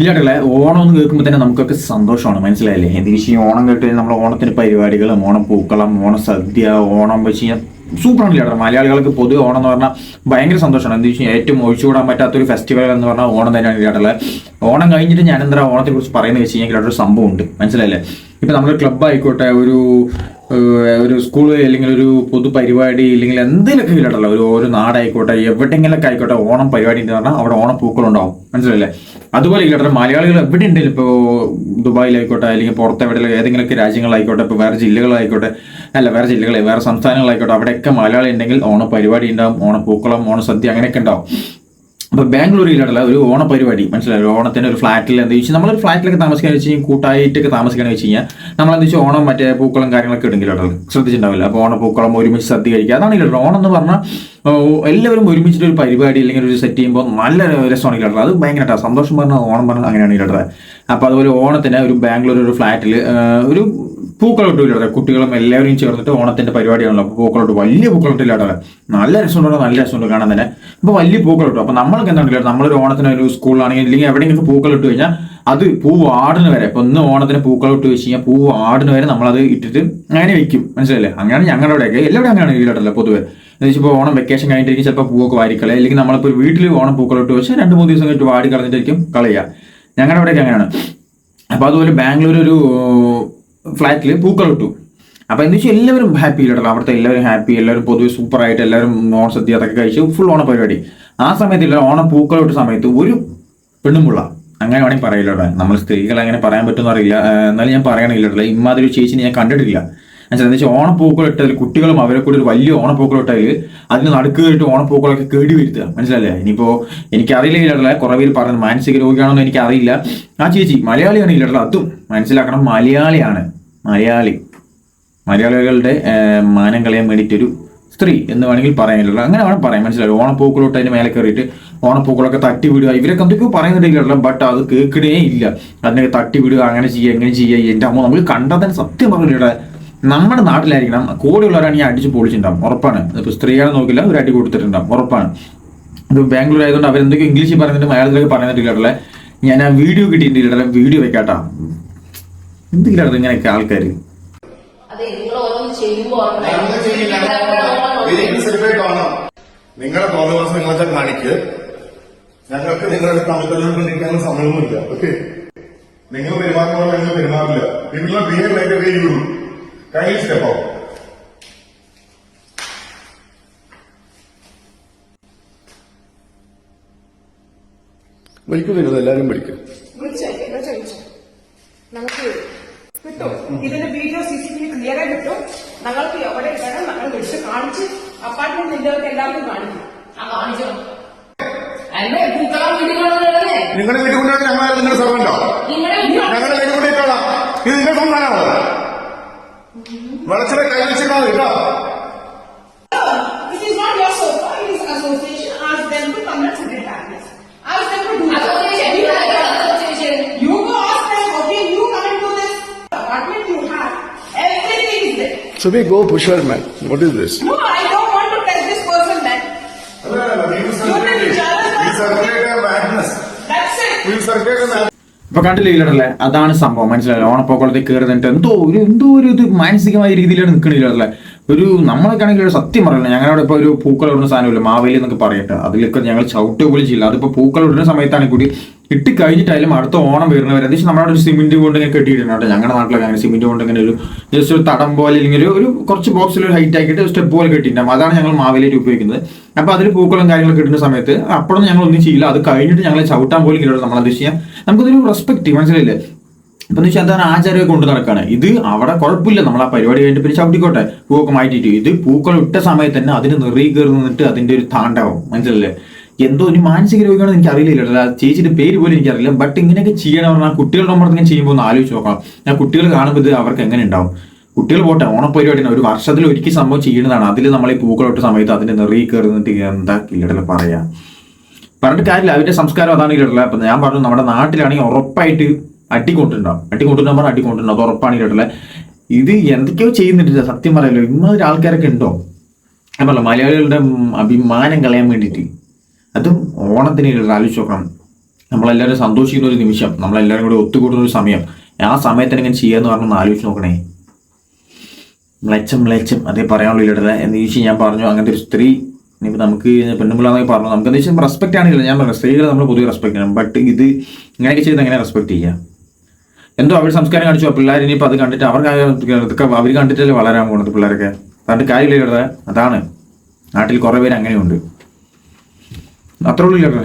ഇല്ലാട്ടല്ലേ ഓണം എന്ന് കേൾക്കുമ്പോൾ തന്നെ നമുക്കൊക്കെ സന്തോഷമാണ്. മനസ്സിലായില്ലേ? എന്ത് ഈ ഓണം കേട്ട് നമ്മൾ ഓണത്തിന് പരിപാടികളും ഓണം പൂക്കളം ഓണം സദ്യ ഓണം വെച്ച് കഴിഞ്ഞാൽ സൂപ്പറാണ് ഇല്ലാട്ടോ മലയാളികൾക്ക് പൊതുവെ ഓണം എന്ന് പറഞ്ഞാൽ ഭയങ്കര സന്തോഷമാണ്. എന്ത് വെച്ചാൽ ഏറ്റവും ഒഴിച്ചുകൂടാൻ പറ്റാത്തൊരു ഫെസ്റ്റിവൽ എന്ന് പറഞ്ഞാൽ ഓണം തന്നെയാണ് ഇല്ലാട്ടുള്ളത് ഓണം കഴിഞ്ഞിട്ട് ഞാൻ എന്താ ഓണത്തെ കുറിച്ച് പറയുന്നത് വെച്ച് കഴിഞ്ഞാൽ ഒരു സംഭവം ഉണ്ട്. മനസ്സിലായില്ലേ? ഇപ്പം നമ്മുടെ ക്ലബ്ബ് ആയിക്കോട്ടെ ഒരു ഒരു സ്കൂൾ അല്ലെങ്കിൽ ഒരു പൊതു പരിപാടി അല്ലെങ്കിൽ എന്തെങ്കിലുമൊക്കെ ഇല്ലാട്ടല്ലോ ഒരു ഒരു നാടായിക്കോട്ടെ എവിടെയെങ്കിലൊക്കെ ആയിക്കോട്ടെ ഓണം പരിപാടി എന്ന് പറഞ്ഞാൽ അവിടെ ഓണം പൂക്കളുണ്ടാവും. മനസ്സിലല്ലേ അതുപോലെ ഇല്ലാട്ടെ മലയാളികൾ എവിടെ ഉണ്ടെങ്കിലും ഇപ്പോൾ ദുബായിലായിക്കോട്ടെ അല്ലെങ്കിൽ പുറത്ത് എവിടെ ഏതെങ്കിലുമൊക്കെ രാജ്യങ്ങളായിക്കോട്ടെ ഇപ്പോൾ വേറെ ജില്ലകളായിക്കോട്ടെ അല്ല വേറെ ജില്ലകളെ വേറെ സംസ്ഥാനങ്ങളായിക്കോട്ടെ അവിടെയൊക്കെ മലയാളി ഉണ്ടെങ്കിൽ ഓണ പരിപാടി ഉണ്ടാവും ഓണപ്പൂക്കളം ഓണസദ്യ അങ്ങനെയൊക്കെ ഉണ്ടാവും. അപ്പൊ ബാംഗ്ലൂരിലുള്ള ഒരു ഓണ പരിപാടി മനസ്സിലായി ഓണത്തിന് ഒരു ഫ്ലാറ്റിൽ എന്താ വെച്ചാൽ നമ്മളൊരു ഫ്ലാറ്റിലൊക്കെ താമസിക്കാൻ വെച്ച് കഴിഞ്ഞാൽ കൂട്ടായിട്ടൊക്കെ താമസിക്കാന്ന് വെച്ച് കഴിഞ്ഞാൽ നമ്മൾ എന്താ വെച്ചാൽ ഓണം മറ്റേ പൂക്കളും കാര്യങ്ങളൊക്കെ ഇടുന്നില്ല ശ്രദ്ധിച്ചിട്ടുണ്ടാവില്ല. അപ്പോൾ ഓണപ്പൂക്കളം ഒരുമിച്ച് സദ്യ കഴിക്കുക. അതാണ് ഓണം എന്ന് പറഞ്ഞാൽ എല്ലാവരും ഒരുമിച്ചിട്ട് ഒരു പരിപാടി അല്ലെങ്കിൽ ഒരു സെറ്റ് ചെയ്യുമ്പോൾ നല്ല രസമാണ് ഇല്ലട്ടോ അത് ഭയങ്കര സന്തോഷം പറഞ്ഞ ഓണം പറഞ്ഞ അങ്ങനെയാണ് ഇല്ലട്ടത് അപ്പോൾ അതുപോലെ ഓണത്തിന് ഒരു ബാംഗ്ലൂർ ഒരു ഫ്ലാറ്റിൽ ഒരു പൂക്കളോട്ട് ഇല്ലാതെ കുട്ടികളും എല്ലാവരും ചേർന്നിട്ട് ഓണത്തിന്റെ പരിപാടിയാണല്ലോ. അപ്പോൾ പൂക്കളോട്ട് വലിയ പൂക്കളോട്ട് ഇല്ലാതെ നല്ല രസമുണ്ടോ നല്ല രസമുണ്ട് കാണാൻ തന്നെ. അപ്പോൾ വലിയ പൂക്കളോട്ടും. അപ്പോൾ നമ്മൾക്ക് എന്താണ് നമ്മളൊരു ഓണത്തിന് ഒരു സ്കൂളിലാണെങ്കിൽ അല്ലെങ്കിൽ എവിടെയെങ്കിലും പൂക്കളിട്ട് കഴിഞ്ഞാൽ അത് പൂ ആടിന് വരെ. ഇപ്പൊ ഒന്ന് ഓണത്തിന് പൂക്കളിട്ട് വെച്ച് കഴിഞ്ഞാൽ പൂ ആടിന് വരെ നമ്മളത് ഇട്ടിട്ട് അങ്ങനെ വെക്കും. മനസ്സിലല്ലേ അങ്ങനെയാണ് ഞങ്ങളുടെ അവിടെയൊക്കെ. എല്ലാവരും അങ്ങനെയാണ് ഇല്ലാട്ടല്ലോ പൊതുവെ. എന്ന് വെച്ചാൽ ഇപ്പോൾ ഓണം വെക്കേഷൻ കഴിഞ്ഞിട്ടായിരിക്കും ചിലപ്പോൾ പൂവൊക്കെ വാരിക്കളെ അല്ലെങ്കിൽ നമ്മളിപ്പോൾ വീട്ടിൽ ഓണം പൂക്കളിട്ട് വെച്ചാൽ രണ്ട് മൂന്ന് ദിവസം കഴിഞ്ഞിട്ട് വാടി കളഞ്ഞിട്ടായിരിക്കും കളയുക ഞങ്ങളുടെ അവിടെയൊക്കെ അങ്ങനെയാണ്. അപ്പോൾ അതുപോലെ ബാംഗ്ലൂർ ഒരു ഫ്ലാറ്റിൽ പൂക്കൾ ഇട്ടു. അപ്പോൾ എന്ന് വെച്ചാൽ എല്ലാവരും ഹാപ്പി ഇല്ലല്ലോ അവിടുത്തെ എല്ലാവരും ഹാപ്പി എല്ലാവരും പൊതുവെ സൂപ്പറായിട്ട് എല്ലാവരും ഓണസദ്യ അതൊക്കെ കഴിച്ച് ഫുൾ ഓണ പരിപാടി. ആ സമയത്ത് ഇല്ല ഓണം പൂക്കൾ ഇട്ട സമയത്ത് ഒരു പെണ്ണുമുള്ള അങ്ങനെ വേണമെങ്കിൽ പറയില്ലട്ടോ നമ്മൾ സ്ത്രീകൾ അങ്ങനെ പറയാൻ പറ്റുമെന്ന് അറിയില്ല. എന്നാലും ഞാൻ പറയണില്ലട്ടോ ഇമ്മാതിരി ചേച്ചിനെ ഞാൻ കണ്ടിട്ടില്ല. എന്താ വെച്ചാൽ ഓണപ്പൂക്കൾ കുട്ടികളും അവരെ കൂടി ഒരു വലിയ ഓണപ്പൂക്കൾ ഇട്ടതിൽ അതിന് നടക്കുകയായിട്ട് ഓണപ്പൂക്കളൊക്കെ കേടി വരുത്തുക. മനസ്സിലല്ലേ ഇനിയിപ്പോ എനിക്കറിയില്ല ഇല്ലല്ല കുറെ പേര് പറയുന്നത് മാനസിക രോഗിയാണോന്ന് എനിക്ക് അറിയില്ല ആ ചേച്ചി മലയാളിയാണ് ഇല്ലല്ല അതും മനസ്സിലാക്കണം. മലയാളിയാണ്. മലയാളി. മലയാളികളുടെ മാനം കളയാൻ വേണ്ടിയിട്ടൊരു സ്ത്രീ എന്ന് വേണമെങ്കിൽ പറയാനില്ല അങ്ങനെ വേണം പറയാൻ. മനസ്സിലായി? ഓണപ്പൂക്കളോട്ട് അതിന് മേലെ കയറിയിട്ട് ഓണപ്പൂക്കളൊക്കെ തട്ടി വിടുക. ഇവരൊക്കെ എന്തൊക്കെയോ പറയുന്നുണ്ടെങ്കിലല്ല ബട്ട് അത് കേൾക്കണേ ഇല്ല. അതിനൊക്കെ തട്ടി വിടുക അങ്ങനെ ചെയ്യുക എങ്ങനെ ചെയ്യുക. എന്റെ അമ്മ നമുക്ക് തന്നെ സത്യം പറഞ്ഞിട്ട് നമ്മുടെ നാട്ടിലായിരിക്കണം. കൂടെയുള്ളവരാണെങ്കിൽ അടിച്ച് പൊളിച്ചിട്ടുണ്ടാവും ഉറപ്പാണ്. ഇപ്പൊ സ്ത്രീകളെ നോക്കില്ല ഒരു അടി കൊടുത്തിട്ടുണ്ടാവും ഉറപ്പാണ്. ഇത് ബാംഗ്ലൂർ ആയതുകൊണ്ട് അവരെന്തൊക്കെ ഇംഗ്ലീഷിൽ പറയുന്നുണ്ട് മലയാളത്തിലൊക്കെ പറയുന്നിട്ടില്ല ഞാൻ ആ വീഡിയോ കിട്ടിയിട്ടില്ല വീഡിയോ വെക്കാട്ടാ. എന്തെങ്കിലും ഇങ്ങനെയൊക്കെ ആൾക്കാർ നിങ്ങളെ തോന്നുന്ന നിങ്ങളെ കാണിക്ക്. ഞങ്ങൾക്ക് നിങ്ങളുടെ തമ്മിൽ സമയമൊന്നുമില്ല. ഓക്കെ? നിങ്ങൾ പെരുമാറുമ്പോൾ ഞങ്ങൾ പെരുമാറില്ല. നിങ്ങൾ ബിഹേവ് ലൈക്ക് വേ യു കൈ സ്റ്റെപ്പോ വിളിക്കും നിങ്ങൾ എല്ലാരും വിളിക്കും. നമുക്ക് കിട്ടും? ഇതിന്റെ video C C T V clear ആയി കിട്ടും? ഞങ്ങൾക്ക് എവിടെ ഇടണം ഞങ്ങൾ വിളിച്ച് കാണിച്ച് അപ്പാർട്ട്മെന്റ് നിന്നവർക്ക് എല്ലാവർക്കും കാണിക്കും. ആ കാണിച്ചോ? നിങ്ങളുടെ വീട്ടിൽ കൊണ്ടുപോയി ഞങ്ങൾ നിങ്ങളുടെ സർവന്റോ നിങ്ങളുടെ ഞങ്ങളുടെ വീട്ടിൽ കൊണ്ടിട്ടോളാം ഇത് നിങ്ങളുടെ സംസ്ഥാനമാണോ വളച്ചിലെ കൈ വെച്ചിട്ടാണ് കേട്ടോ It is not your sofa, it is association. Ask them to come and sit at this. Ask them to do that. Association You go- association You go ask them, okay, you come and do this. Apartment you have, everything is there. So we go push her man. What is this? No, I ഇപ്പൊ കണ്ടില്ലേ ഇല്ലടല്ലേ അതാണ് സംഭവം. മനസ്സിലായി? ഓണപ്പോക്കോളത്തിൽ കയറി നിന്നിട്ട് എന്തോ ഒരു എന്തോ ഒരു ഇത് മാനസികമായ രീതിയിലാണ് നിൽക്കണില്ലല്ലേ ഒരു നമ്മളൊക്കെ ആണെങ്കിൽ ഒരു സത്യം പറയുന്നത് ഞങ്ങളുടെ ഇപ്പോൾ ഒരു പൂക്കൾ ഇടുന്ന സാധനമില്ല? മാവേലി എന്നൊക്കെ പറയട്ടെ. അതിലൊക്കെ ഞങ്ങൾ ചവിട്ട് പോലും ചെയ്യില്ല. അതിപ്പോ പൂക്കൾ ഇടുന്ന സമയത്താണെങ്കിൽ കൂടി ഇട്ട് കഴിഞ്ഞിട്ടായാലും അടുത്ത ഓണം വരുന്നവരെ ഏകദേശം നമ്മുടെ ഒരു സിമെന്റ് കൊണ്ട് ഇങ്ങനെ കെട്ടിയിട്ടുണ്ട് കേട്ടോ. ഞങ്ങളുടെ നാട്ടിലൊക്കെ അങ്ങനെ സിമെന്റ് കൊണ്ട് ഇങ്ങനെ ഒരു ജസ്റ്റ് ഒരു തടം പോലെ അല്ലെങ്കിൽ ഒരു- കുറച്ച് ബോക്സിൽ ഒരു ഹൈറ്റ് ആക്കിയിട്ട് സ്റ്റെപ്പ് പോലെ കെട്ടിയിട്ടുണ്ട്. അതാണ് ഞങ്ങൾ മാവിലേക്ക് ഉപയോഗിക്കുന്നത്. അപ്പൊ അതിൽ പൂക്കളും കാര്യങ്ങളൊക്കെ ഇടുന്ന സമയത്ത് അപ്പോഴൊന്നും ഞങ്ങൾ ഒന്നും ചെയ്യില്ല. അത് കഴിഞ്ഞിട്ട് ഞങ്ങൾ ചവിട്ടാൻ പോലും നമ്മൾ അത് ചെയ്യാൻ നമുക്കതൊരു റെസ്പെക്ട് മനസ്സിലായില്ലേ? എന്താ വെച്ചാൽ എന്താണ് ആചാരമൊക്കെ കൊണ്ട് നടക്കാണ്. ഇത് അവിടെ കുഴപ്പമില്ല. നമ്മൾ ആ പരിപാടി കഴിഞ്ഞിട്ട് പിന്നെ ചവിട്ടിക്കോട്ടെ. പൂവൊക്കെ മാറ്റിയിട്ട് ഇത് പൂക്കൾ ഇട്ട സമയത്ത് തന്നെ അതിന് നിന്നിട്ട് അതിന്റെ ഒരു താണ്ഡവം. മനസ്സിലല്ലേ എന്തോ ഒരു മാനസിക രോഗിയാണെന്ന് എനിക്ക് അറിയില്ല ചേച്ചിയുടെ പേര് പോലും എനിക്കറിയില്ല. ബട്ട് ഇങ്ങനെയൊക്കെ ചെയ്യണം പറഞ്ഞാൽ കുട്ടികളുടെ നമ്മൾ ഇങ്ങനെ ചെയ്യുമ്പോൾ ഒന്ന് ആലോചിച്ച് നോക്കണം. ഞാൻ കുട്ടികൾ കാണുമ്പോൾ ഇത് അവർക്ക് എങ്ങനെ ഉണ്ടാവും? കുട്ടികൾ പോട്ടെ ഓണപ്പരിപാടി ഒരു വർഷത്തിൽ ഒരിക്കൽ സംഭവം ചെയ്യുന്നതാണ്. അതിൽ നമ്മൾ ഈ പൂക്കളൊട്ട സമയത്ത് അതിന്റെ നിറയെ കയറി നിന്നിട്ട് എന്താ കില്ലടല പറയാ? പറഞ്ഞിട്ട് കാര്യമില്ല. അവരുടെ സംസ്കാരം അതാണ് ഇല്ലല്ല അപ്പൊ ഞാൻ പറഞ്ഞു നമ്മുടെ നാട്ടിലാണെങ്കിൽ ഉറപ്പായിട്ട് അടിക്കൊണ്ടുണ്ടാവും അടിക്കൊണ്ടുണ്ടാവും പറഞ്ഞാൽ അടിക്കൊണ്ടുണ്ടാവും അത് ഉറപ്പാണ് ഇല്ലല്ലേ ഇത് എന്തൊക്കെയോ ചെയ്യുന്നുണ്ട്. സത്യം പറയല്ലോ ഇമ്മാതിരി ആൾക്കാരൊക്കെ ഉണ്ടോ? ഞാൻ പറഞ്ഞു മലയാളികളുടെ അഭിമാനം കളയാൻ വേണ്ടിയിട്ട്. അതും ഓണത്തിന് ആലോചിച്ച് നോക്കണം നമ്മളെല്ലാവരും സന്തോഷിക്കുന്ന ഒരു നിമിഷം. നമ്മളെല്ലാവരും കൂടി ഒത്തുകൂടുന്ന ഒരു സമയം. ആ സമയത്തിന് ഇങ്ങനെ ചെയ്യാന്ന് പറഞ്ഞൊന്ന് ആലോചിച്ച് നോക്കണേ. മ്ലച്ചം മ്ലച്ചം അതേ പറയാനുള്ള ഇല്ലടല്ല എന്ന് ചോദിച്ചാൽ ഞാൻ പറഞ്ഞു അങ്ങനത്തെ ഒരു സ്ത്രീ ഇനിയിപ്പോൾ നമുക്ക് പെണ്ണുമ്പിള്ളാന്നൊക്കെ പറഞ്ഞു. നമുക്ക് എന്താ വെച്ചാൽ റെസ്പെക്ട് ആണെങ്കിലും ഞാൻ പറഞ്ഞു സ്ത്രീകളെ നമ്മൾ പൊതുവെ റെസ്പെക്ട് ചെയ്യണം. ബട്ട് ഇത് ഇങ്ങനെയൊക്കെ ചെയ്ത് എങ്ങനെ റെസ്പെക്ട് ചെയ്യുക? എന്തോ അവർ സംസ്കാരം കാണിച്ചു. ആ പിള്ളേർ ഇനിയിപ്പോൾ അത് കണ്ടിട്ട് അവർക്ക് ഇതൊക്കെ അവർ കണ്ടിട്ടല്ലേ വളരാൻ പോകുന്നത് പിള്ളേരൊക്കെ? അതുകൊണ്ട് കാര്യമില്ല അതാണ്. നാട്ടിൽ കുറേ പേര് അങ്ങനെയുണ്ട്. അത്രേ ഉള്ളൂ ചേട്ടാ